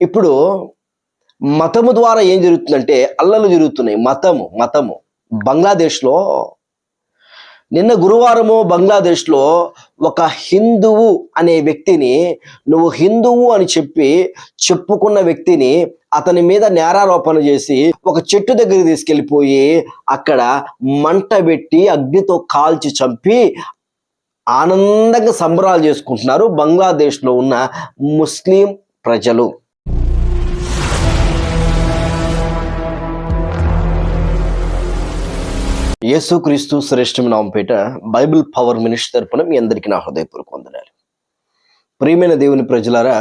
ఇప్పుడు మతము ద్వారా ఏం జరుగుతుందంటే అల్లలు జరుగుతున్నాయి. మతము మతము. బంగ్లాదేశ్లో నిన్న గురువారము బంగ్లాదేశ్లో ఒక హిందువు అనే వ్యక్తిని నువ్వు హిందువు అని చెప్పి చెప్పుకున్న వ్యక్తిని అతని మీద నేరారోపణ చేసి ఒక చెట్టు దగ్గరికి తీసుకెళ్ళిపోయి అక్కడ మంట పెట్టి అగ్నితో కాల్చి చంపి ఆనందంగా సంబరాలు చేసుకుంటున్నారు బంగ్లాదేశ్లో ఉన్న ముస్లిం ప్రజలు. యేసుక్రీస్తు శ్రేష్టమైన నామపేట బైబిల్ పవర్ మినిస్టర్ తరపున మీ అందరికీ నా హృదయపూర్వక వందనాలు. ప్రియమైన దేవుని ప్రజలారా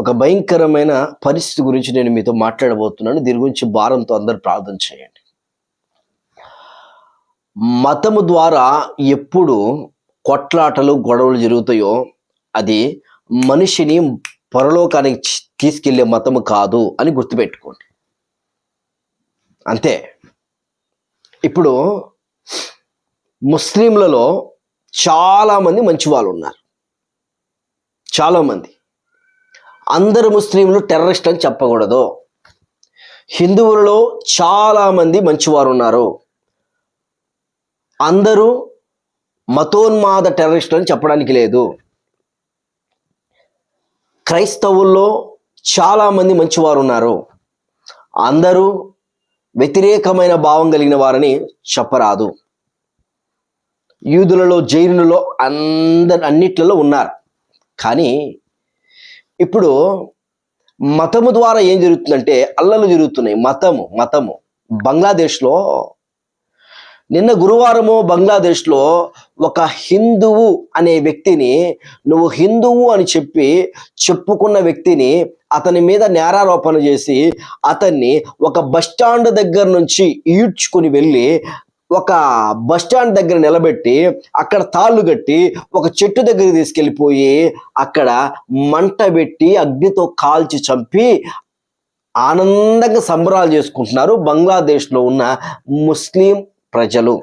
ఒక భయంకరమైన పరిస్థితి గురించి నేను మీతో మాట్లాడబోతున్నాను. దీని గురించి భారంతో అందరు ప్రార్థన చేయండి. మతము ద్వారా ఎప్పుడు కొట్లాటలు గొడవలు జరుగుతాయో అది మనిషిని పరలోకానికి తీసుకెళ్ళే మతము కాదు అని గుర్తుపెట్టుకోండి. అంతే. ఇప్పుడు ముస్లింలలో చాలామంది మంచి వాళ్ళు ఉన్నారు చాలామంది. అందరు ముస్లింలు టెర్రరిస్ట్ అని చెప్పకూడదు. హిందువులలో చాలామంది మంచివారు ఉన్నారు అందరూ మతోన్మాద టెర్రరిస్ట్ అని చెప్పడానికి లేదు. క్రైస్తవుల్లో చాలామంది మంచివారు ఉన్నారు అందరూ వ్యతిరేకమైన భావం కలిగిన వారని చెప్పరాదు. యూదులలో జైనులలో అందరు అన్నిట్లలో ఉన్నారు. కానీ ఇప్పుడు మతము ద్వారా ఏం జరుగుతుందంటే అల్లలు జరుగుతున్నాయి. మతము మతము. బంగ్లాదేశ్లో నిన్న గురువారము బంగ్లాదేశ్లో ఒక హిందువు అనే వ్యక్తిని నువ్వు హిందువు అని చెప్పి చెప్పుకున్న వ్యక్తిని అతని మీద నేరారోపణ చేసి అతన్ని ఒక బస్టాండ్ దగ్గర నుంచి ఈడ్చుకుని వెళ్ళి ఒక బస్టాండ్ దగ్గర నిలబెట్టి అక్కడ తాళ్ళు కట్టి ఒక చెట్టు దగ్గర తీసుకెళ్ళిపోయి అక్కడ మంట పెట్టి అగ్నితో కాల్చి చంపి ఆనందంగా సంబరాలు చేసుకుంటున్నారు బంగ్లాదేశ్లో ఉన్న ముస్లిం ప్రజలు.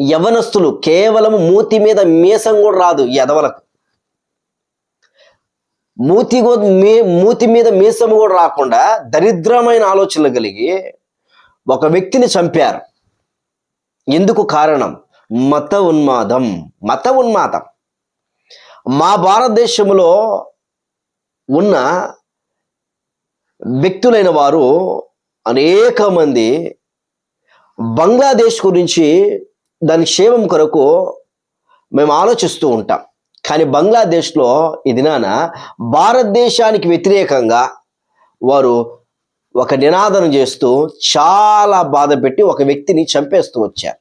యవనస్తులు కేవలం మూతి మీద మీసం కూడా రాదు యదవలకు. ఎదవలకు మూతి మీ మూతి మీద మీసం కూడా రాకుండా దరిద్రమైన ఆలోచనలు కలిగి ఒక వ్యక్తిని చంపారు. ఎందుకు కారణం? మత ఉన్మాదం మత ఉన్మాదం. మా భారతదేశంలో ఉన్న వ్యక్తులైన వారు అనేక మంది బంగ్లాదేశ్ గురించి దాని క్షేమం కొరకు మేము ఆలోచిస్తూ ఉంటాం. కానీ బంగ్లాదేశ్లో ఇది దినాన భారతదేశానికి వ్యతిరేకంగా వారు ఒక నినాదం చేస్తూ చాలా బాధ పెట్టి ఒక వ్యక్తిని చంపేస్తూ వచ్చారు.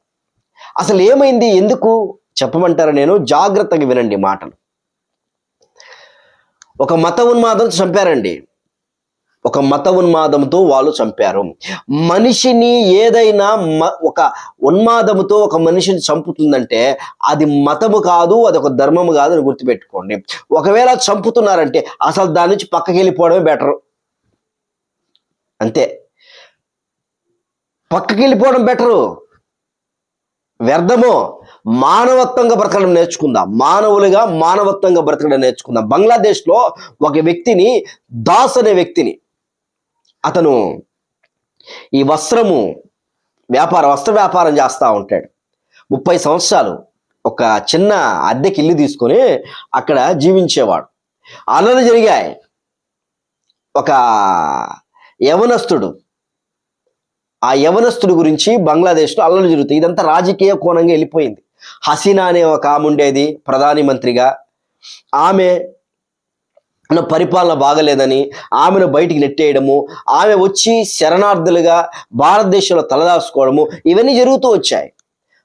అసలు ఏమైంది? ఎందుకు? చెప్పమంటారా నేను? జాగ్రత్తగా వినండి మాటలు. ఒక మత ఉన్మాదం చంపారండి. ఒక మత ఉన్మాదంతో వాళ్ళు చంపారు. మనిషిని ఏదైనా మ- ఒక ఉన్మాదముతో ఒక మనిషిని చంపుతుందంటే అది మతము కాదు అది ఒక ధర్మము కాదు అని గుర్తుపెట్టుకోండి. ఒకవేళ చంపుతున్నారంటే అసలు దాని నుంచి పక్కకి వెళ్ళిపోవడమే బెటర్. అంతే. పక్కకి వెళ్ళిపోవడం బెటరు. వ్యర్థము. మానవత్వంగా బ్రతకడం నేర్చుకుందాం. మానవులుగా మానవత్వంగా బ్రతకడం నేర్చుకుందాం. బంగ్లాదేశ్లో ఒక వ్యక్తిని దాస్ అనే వ్యక్తిని అతను ఈ వస్త్రము వ్యాపార వస్త్ర వ్యాపారం చేస్తూ ఉంటాడు. ముప్పై సంవత్సరాలు ఒక చిన్న అద్దెకి ఇల్లు తీసుకొని అక్కడ జీవించేవాడు. అల్లలు జరిగాయి. ఒక యవనస్తుడు ఆ యవనస్తుడు గురించి బంగ్లాదేశ్లో అల్లలు జరుగుతాయి ఇదంతా రాజకీయ కోణంగా వెళ్ళిపోయింది. హసీనా అనే ఒక ఆమె ఉండేది ప్రధాని మంత్రిగా. ఆమె పరిపాలన బాగలేదని ఆమెను బయటికి నెట్టేయడము ఆమె వచ్చి శరణార్థులుగా భారతదేశంలో తలదాచుకోవడము ఇవన్నీ జరుగుతూ వచ్చాయి.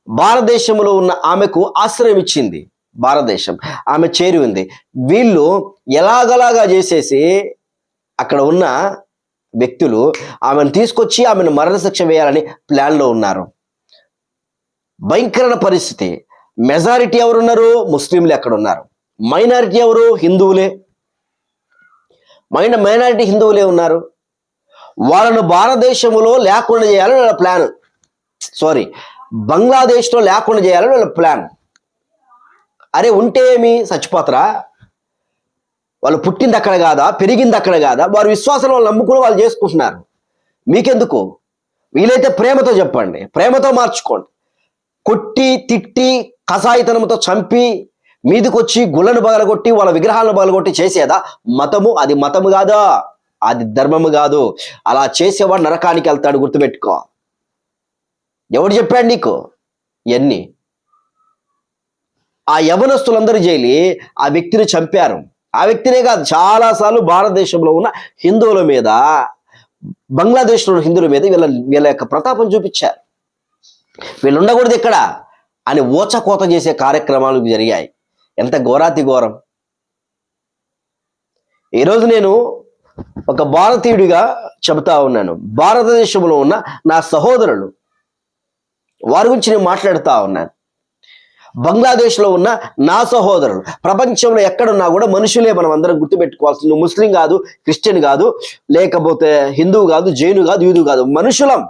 భారతదేశంలో ఉన్న ఆమెకు ఆశ్రయం ఇచ్చింది భారతదేశం. ఆమె చేరి ఉంది. వీళ్ళు ఎలాగలాగా చేసేసి అక్కడ ఉన్న వ్యక్తులు ఆమెను తీసుకొచ్చి ఆమెను మరణశిక్ష వేయాలని ప్లాన్లో ఉన్నారు. భయంకరమైన పరిస్థితి. మెజారిటీ ఎవరున్నారు? ముస్లింలు ఎక్కడ ఉన్నారు. మైనారిటీ ఎవరు? హిందువులే. మైన మైనారిటీ హిందువులే ఉన్నారు. వాళ్ళను భారతదేశంలో లేకుండా చేయాలని వాళ్ళ ప్లాన్. సారీ బంగ్లాదేశ్లో లేకుండా చేయాలని వాళ్ళ ప్లాన్. అరే ఉంటే ఏమి? చచ్చిపోతారా? వాళ్ళు పుట్టింది అక్కడ కాదా? పెరిగింది అక్కడ కాదా? వారి విశ్వాసం వాళ్ళు నమ్ముకుని వాళ్ళు చేసుకుంటున్నారు. మీకెందుకు? వీలైతే ప్రేమతో చెప్పండి. ప్రేమతో మార్చుకోండి. కొట్టి తిట్టి కసాయితనంతో చంపి మీదకొచ్చి గుళ్ళను పగలగొట్టి వాళ్ళ విగ్రహాలను పగలగొట్టి చేసేదా? మతము అది మతము కాదా? అది ధర్మము కాదు. అలా చేసేవాడు నరకానికి వెళ్తాడు గుర్తుపెట్టుకో. ఎవడు చెప్పాడు నీకు? ఇవన్నీ ఆ యవనస్తులందరూ జైలి ఆ వ్యక్తిని చంపారు. ఆ వ్యక్తినే కాదు చాలాసార్లు భారతదేశంలో ఉన్న హిందువుల మీద బంగ్లాదేశ్లో ఉన్న హిందువుల మీద వీళ్ళ వీళ్ళ యొక్క ప్రతాపం చూపించారు. వీళ్ళు ఉండకూడదు ఇక్కడ అని ఓచకోత చేసే కార్యక్రమాలు జరిగాయి. ఎంత ఘోరాతి ఘోరం. ఈరోజు నేను ఒక భారతీయుడిగా చెబుతా ఉన్నాను. భారతదేశంలో ఉన్న నా సహోదరులు వారి గురించి నేను మాట్లాడుతూ ఉన్నాను. బంగ్లాదేశ్లో ఉన్న నా సహోదరులు ప్రపంచంలో ఎక్కడున్నా కూడా మనుషులే మనం అందరం గుర్తుపెట్టుకోవాల్సింది. నువ్వు ముస్లిం కాదు క్రిస్టియన్ కాదు లేకపోతే హిందువు కాదు జైను కాదు యూదు కాదు మనుషులం.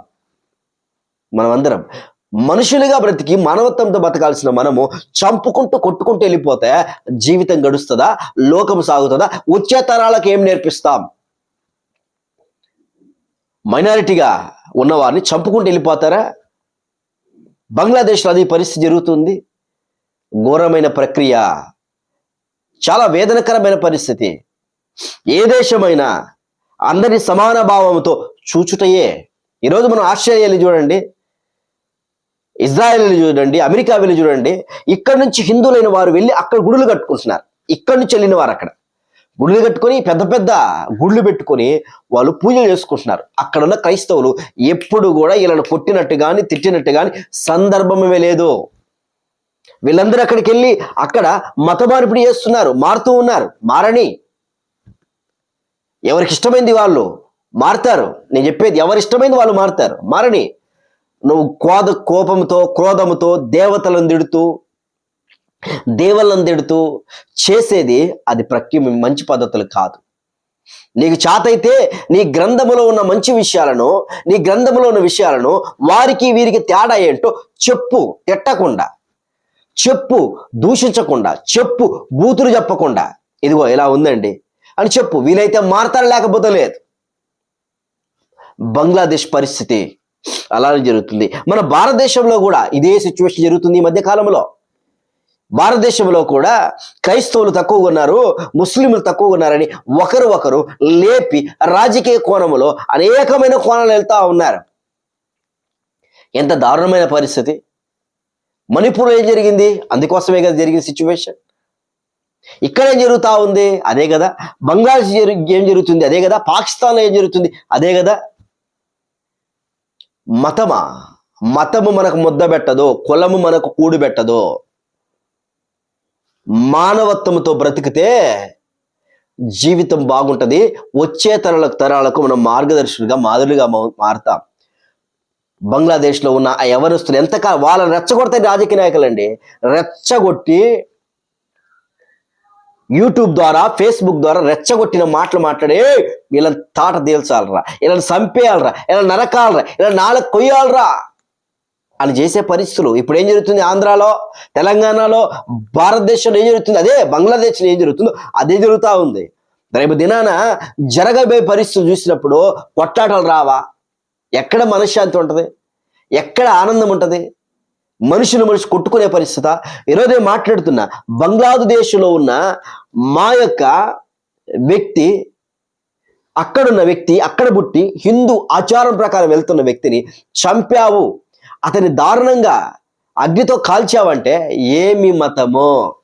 మనమందరం మనుషులుగా బ్రతికి మానవత్వంతో బతకాల్సిన మనము చంపుకుంటూ కొట్టుకుంటూ వెళ్ళిపోతే జీవితం గడుస్తుందా? లోకం సాగుతుందా? వచ్చే తరాలకు ఏం నేర్పిస్తాం? మైనారిటీగా ఉన్నవారిని చంపుకుంటూ వెళ్ళిపోతారా? బంగ్లాదేశ్లో అది పరిస్థితి జరుగుతుంది. ఘోరమైన ప్రక్రియ. చాలా వేదనకరమైన పరిస్థితి. ఏ దేశమైనా అందరి సమాన భావంతో చూచుటయే. ఈరోజు మనం ఆస్ట్రేలియాలో చూడండి. ఇజ్రాయెల్ని చూడండి అమెరికా వెళ్ళి చూడండి ఇక్కడ నుంచి హిందువులైన వారు వెళ్ళి అక్కడ గుడులు కట్టుకుంటున్నారు. ఇక్కడ నుంచి వెళ్ళిన వారు అక్కడ. గుడులు కట్టుకొని పెద్ద పెద్ద గుళ్ళు పెట్టుకొని వాళ్ళు పూజలు చేసుకుంటున్నారు. అక్కడ ఉన్న క్రైస్తవులు ఎప్పుడు కూడా వీళ్ళని కొట్టినట్టు కానీ తిట్టినట్టు కానీ సందర్భమే లేదు. వీళ్ళందరూ అక్కడికి వెళ్ళి అక్కడ మత మార్పిడి చేస్తున్నారు మారుతూ ఉన్నారు. మారని. ఎవరికి ఇష్టమైంది వాళ్ళు? మారుతారు. నేను చెప్పేది ఎవరి ఇష్టమైంది వాళ్ళు మారుతారు? మారని. నువ్వు కోద కోపంతో క్రోధముతో దేవతలను తిడుతూ దేవుళ్ళను తిడుతూ చేసేది అది ప్రక్రియ మంచి పద్ధతులు కాదు. నీకు చాతైతే నీ గ్రంథములో ఉన్న మంచి విషయాలను నీ గ్రంథములో ఉన్న విషయాలను వారికి వీరికి తేడా ఏంటో చెప్పు తిట్టకుండా. చెప్పు దూషించకుండా. చెప్పు బూతులు చెప్పకుండా. ఇదిగో ఇలా ఉందండి. అని చెప్పు. వీలైతే మారతారు లేకపోతే లేదు. బంగ్లాదేశ్ పరిస్థితి. అలానే జరుగుతుంది. మన భారతదేశంలో కూడా ఇదే సిచ్యువేషన్ జరుగుతుంది ఈ మధ్య కాలంలో. భారతదేశంలో కూడా క్రైస్తవులు తక్కువగా ఉన్నారు ముస్లింలు తక్కువగా ఉన్నారని ఒకరు ఒకరు లేపి రాజకీయ కోణంలో అనేకమైన కోణాలు వెళ్తా ఉన్నారు. ఎంత దారుణమైన పరిస్థితి. మణిపూర్లో ఏం జరిగింది? అందుకోసమే కదా జరిగిన సిచ్యువేషన్ ఇక్కడ ఏం జరుగుతా ఉంది? అదే కదా. బంగ్లాదేశ్ ఏం జరుగుతుంది? అదే కదా. పాకిస్తాన్లో ఏం జరుగుతుంది? అదే కదా. మతమా? మతము మనకు ముద్ద పెట్టదు కులము మనకు కూడు మానవత్వంతో బ్రతికితే జీవితం బాగుంటుంది. వచ్చే తరాలకు తరాలకు మనం మార్గదర్శులుగా మాదిరిగా మారుతాం. బంగ్లాదేశ్లో ఉన్న ఆ యవనస్తులు ఎంతకాలం వాళ్ళని రెచ్చగొడతాయి రాజకీయ నాయకులండి. రెచ్చగొట్టి యూట్యూబ్ ద్వారా ఫేస్బుక్ ద్వారా రెచ్చగొట్టిన మాటలు మాట్లాడే వీళ్ళని తాట తేల్చాలరా వీళ్ళని చంపేయాలరా వీళ్ళని నరకాలరా వీళ్ళని నాలుగు కొయ్యాలరా అని చేసే పరిస్థితులు. ఇప్పుడు ఏం జరుగుతుంది ఆంధ్రాలో తెలంగాణలో భారతదేశంలో ఏం జరుగుతుంది? అదే బంగ్లాదేశ్లో ఏం జరుగుతుందో అదే జరుగుతూ ఉంది. రేపు దినాన జరగబోయే పరిస్థితులు చూసినప్పుడు కొట్లాటలు రావా? ఎక్కడ మనశ్శాంతి ఉంటుంది? ఎక్కడ ఆనందం ఉంటుంది? మనుషులు మనిషి కొట్టుకునే పరిస్థితి. ఈరోజే మాట్లాడుతున్నా బంగ్లాదేశ్లో ఉన్న మా యొక్క వ్యక్తి అక్కడున్న వ్యక్తి అక్కడ పుట్టి హిందూ ఆచారం ప్రకారం వెళ్తున్న వ్యక్తిని చంపావు. అతని దారుణంగా అగ్నితో కాల్చావంటే ఏమి మతమో?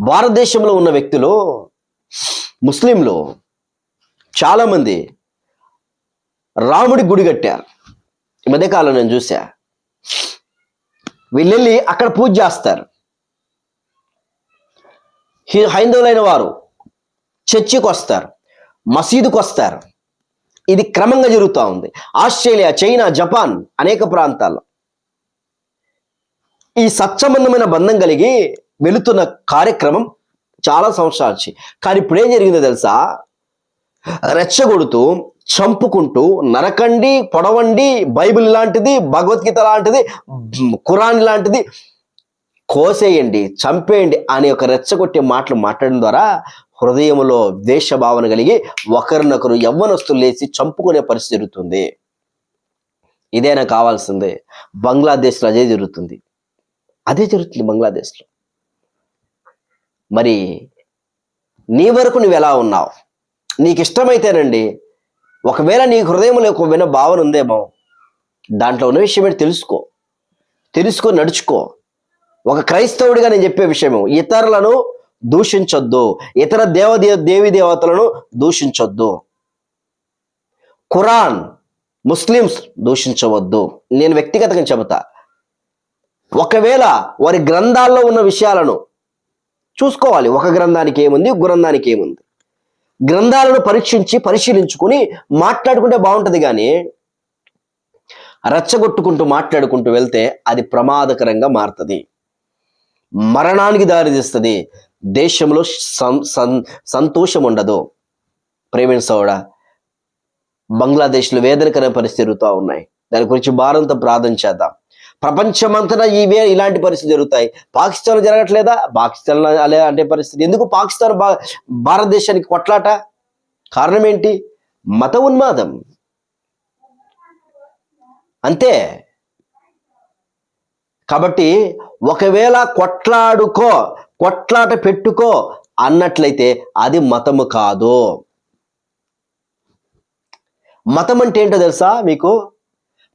భారతదేశంలో ఉన్న వ్యక్తులు ముస్లింలు చాలామంది రాముడి గుడి కట్టారు. ఈ మధ్యకాలం నేను చూసా వీళ్ళెళ్ళి అక్కడ పూజ చేస్తారు. హైందవులైన వారు చర్చికి వస్తారు మసీదుకు వస్తారు. ఇది క్రమంగా జరుగుతూ ఉంది. ఆస్ట్రేలియా చైనా జపాన్ అనేక ప్రాంతాల్లో. ఈ సత్సంబంధమైన బంధం కలిగి వెళుతున్న కార్యక్రమం చాలా సంవత్సరాలు కానీ ఇప్పుడు ఏం జరిగిందో తెలుసా? రెచ్చగొడుతూ చంపుకుంటూ నరకండి పొడవండి బైబిల్ లాంటిది భగవద్గీత లాంటిది ఖురాన్ లాంటిది కోసేయండి చంపేయండి అనే ఒక రెచ్చగొట్టే మాటలు మాట్లాడడం ద్వారా హృదయంలో ద్వేష భావన కలిగి ఒకరినొకరు యవ్వనస్తులు లేచి చంపుకునే పరిస్థితి జరుగుతుంది. ఇదేనా కావాల్సిందే? బంగ్లాదేశ్లో అదే జరుగుతుంది. అదే జరుగుతుంది బంగ్లాదేశ్లో. మరి నీ వరకు నువ్వు ఎలా ఉన్నావు? నీకు ఇష్టమైతేనండి ఒకవేళ నీ హృదయంలో ఒక విన భావన ఉందేమో దాంట్లో ఉన్న విషయం ఏంటి తెలుసుకో. తెలుసుకో నడుచుకో. ఒక క్రైస్తవుడిగా నేను చెప్పే విషయం ఇతరులను దూషించొద్దు. ఇతర దేవదే దేవి దేవతలను దూషించొద్దు. ఖురాన్ ముస్లిమ్స్ దూషించవద్దు. నేను వ్యక్తిగతంగా చెబుతా. ఒకవేళ వారి గ్రంథాల్లో ఉన్న విషయాలను చూసుకోవాలి. ఒక గ్రంథానికి ఏముంది? గ్రంథానికి ఏముంది? గ్రంథాలను పరీక్షించి పరిశీలించుకుని మాట్లాడుకుంటే బాగుంటుంది కానీ రెచ్చగొట్టుకుంటూ మాట్లాడుకుంటూ వెళ్తే అది ప్రమాదకరంగా మారుతుంది. మరణానికి దారితీస్తుంది దేశంలో సంతోషం ఉండదు ప్రేమిణ సోడ బంగ్లాదేశ్లో వేదనకరమైన పరిస్థితి జరుగుతూ ఉన్నాయి దాని గురించి భారంతో ప్రార్థన చేద్దాం. ప్రపంచమంతటా ఇవే ఇలాంటి పరిస్థితి జరుగుతాయి. పాకిస్తాన్ జరగట్లేదా? పాకిస్తాన్ అలే అంటే పరిస్థితి. ఎందుకు పాకిస్తాన్ భా- భారతదేశానికి కొట్లాట? కారణం ఏంటి? మత ఉన్మాదం. అంతే. కాబట్టి ఒకవేళ కొట్లాడుకో కొట్లాట పెట్టుకో అన్నట్లయితే అది మతము కాదు. మతం అంటే ఏంటో తెలుసా మీకు?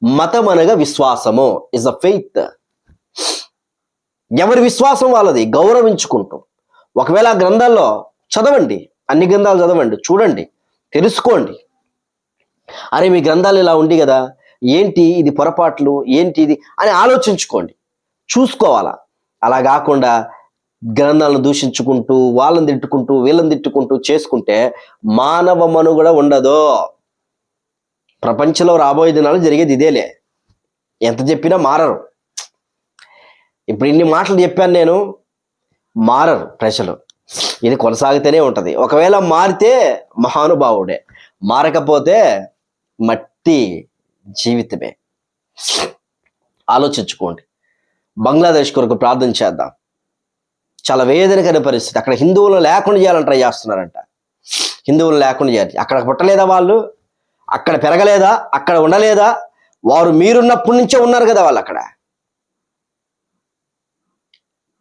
మతం అనగా విశ్వాసము ఇస్ అ ఫెయిత్ ఎవరి విశ్వాసం వాళ్ళది? గౌరవించుకుంటూ. ఒకవేళ ఆ గ్రంథాల్లో చదవండి అన్ని గ్రంథాలు చదవండి చూడండి తెలుసుకోండి. అరే మీ గ్రంథాలు ఇలా ఉంది కదా ఏంటి ఇది పొరపాట్లు ఏంటి ఇది అని ఆలోచించుకోండి. చూసుకోవాలా? అలా కాకుండా గ్రంథాలను దూషించుకుంటూ వాళ్ళని తిట్టుకుంటూ వీళ్ళని తిట్టుకుంటూ చేసుకుంటే మానవ మనుగడ ఉండదు. ప్రపంచంలో రాబోయే దినాలు జరిగేది ఇదేలే. ఎంత చెప్పినా మారరు. ఇప్పుడు ఇన్ని మాటలు చెప్పాను నేను మారరు ప్రజలు. ఇది కొనసాగితేనే ఉంటుంది. ఒకవేళ మారితే మహానుభావుడే. మారకపోతే మట్టి జీవితమే. ఆలోచించుకోండి. బంగ్లాదేశ్ కొరకు ప్రార్థన చేద్దాం. చాలా వేదనకర పరిస్థితి. అక్కడ హిందువులను లేకుండా చేయాలని ట్రై చేస్తున్నారంట హిందువులను లేకుండా చేయాలి. అక్కడ పుట్టలేదా వాళ్ళు? అక్కడ పెరగలేదా? అక్కడ ఉండలేదా? వారు మీరున్నప్పటి నుంచే ఉన్నారు కదా వాళ్ళు అక్కడ.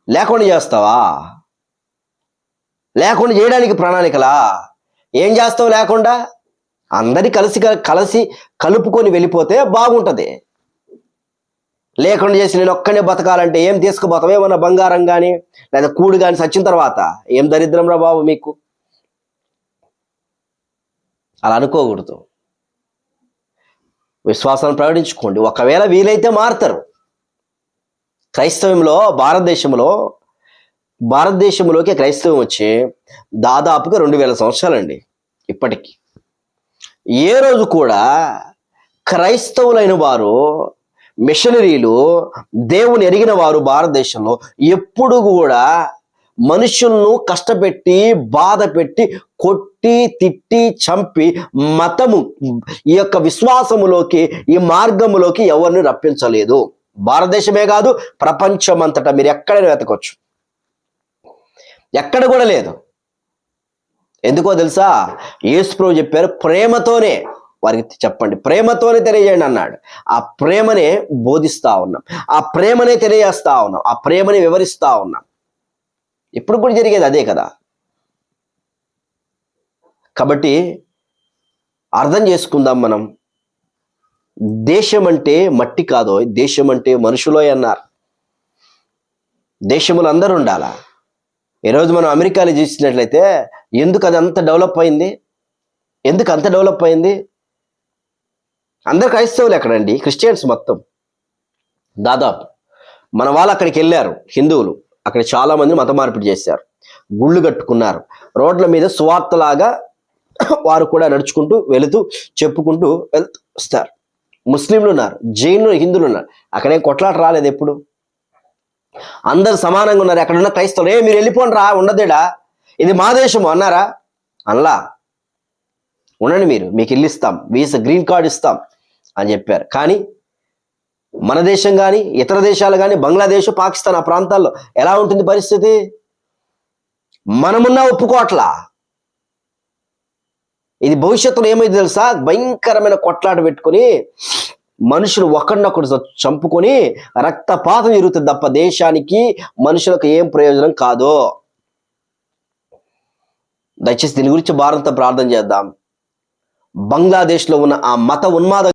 లేకుండా చేస్తావా? లేకుండా చేయడానికి ప్రణాళికలా? ఏం చేస్తావు లేకుండా? అందరి కలిసి కలిసి కలుపుకొని వెళ్ళిపోతే బాగుంటుంది. లేకుండా చేసి నేను ఒక్కనే బతకాలంటే ఏం తీసుకుపోతావు? ఏమన్నా బంగారం కానీ లేదా కూడు కానీ సచ్చిన తర్వాత ఏం దరిద్రం రా బాబు మీకు? అలా అనుకోకూడదు. విశ్వాసాన్ని ప్రకటించుకోండి. ఒకవేళ వీలైతే మారుతారు. క్రైస్తవంలో భారతదేశంలో భారతదేశంలోకి క్రైస్తవం వచ్చి దాదాపుగా రెండు వేల సంవత్సరాలండి ఇప్పటికి. ఏ రోజు కూడా క్రైస్తవులైన వారు మిషనరీలు దేవుని ఎరిగిన వారు భారతదేశంలో ఎప్పుడు కూడా మనుషులను కష్టపెట్టి బాధ పెట్టి కొట్టి తిట్టి చంపి మతము ఈ యొక్క విశ్వాసములోకి ఈ మార్గములోకి ఎవరిని రప్పించలేదు. భారతదేశమే కాదు ప్రపంచమంతటా మీరు ఎక్కడైనా వెతకొచ్చు. ఎక్కడ కూడా లేదు. ఎందుకో తెలుసా? యేసుప్రభు చెప్పారు ప్రేమతోనే వారికి చెప్పండి ప్రేమతోనే తెలియజేయండి అన్నాడు. ఆ ప్రేమనే బోధిస్తా ఉన్నాం. ఆ ప్రేమనే తెలియజేస్తా ఉన్నాం. ఆ ప్రేమని వివరిస్తా ఉన్నాం. ఇప్పుడు కూడా జరిగేది అదే కదా. కాబట్టి అర్థం చేసుకుందాం మనం. దేశం అంటే మట్టి కాదో దేశం అంటే మనుషులో అన్నారు. దేశములు అందరూ ఉండాలా? ఈరోజు మనం అమెరికాలో చూసినట్లయితే ఎందుకు అది అంత డెవలప్ అయింది? ఎందుకు అంత డెవలప్ అయింది? అందరు క్రైస్తవులు ఎక్కడండి? క్రిస్టియన్స్ మొత్తం. దాదాపు. మన వాళ్ళు అక్కడికి వెళ్ళారు హిందువులు. అక్కడ చాలా మంది మత మార్పిడి చేశారు. గుళ్ళు కట్టుకున్నారు. రోడ్ల మీద సువార్తలాగా వారు కూడా నడుచుకుంటూ వెళుతూ చెప్పుకుంటూ వెళ్తారు ముస్లింలు ఉన్నారు జైన్లు హిందువులు ఉన్నారు. అక్కడేం కొట్లాట రాలేదు ఎప్పుడు. అందరు సమానంగా ఉన్నారు. ఎక్కడున్న క్రైస్తవులు ఏ మీరు వెళ్ళిపోండి రా ఉండదేడా. ఇది మా దేశము అన్నారా? అనలా. ఉండండి మీరు మీకు ఇల్లు ఇస్తాం. వీసా గ్రీన్ కార్డ్ ఇస్తాం అని చెప్పారు. కానీ మన దేశం కానీ ఇతర దేశాలు కానీ బంగ్లాదేశ్ పాకిస్తాన్ ఆ ప్రాంతాల్లో ఎలా ఉంటుంది పరిస్థితి? మనమున్నా ఒప్పుకోట్లా ఇది భవిష్యత్తులో ఏమైంది తెలుసా? భయంకరమైన కొట్లాట పెట్టుకొని మనుషులు ఒకరినొకరు చంపుకొని రక్తపాతం జరుగుతుంది తప్ప దేశానికి మనుషులకు ఏం ప్రయోజనం కాదు. దయచేసి దీని గురించి భారత ప్రార్థన చేద్దాం. బంగ్లాదేశ్లో ఉన్న ఆ మత ఉన్మాద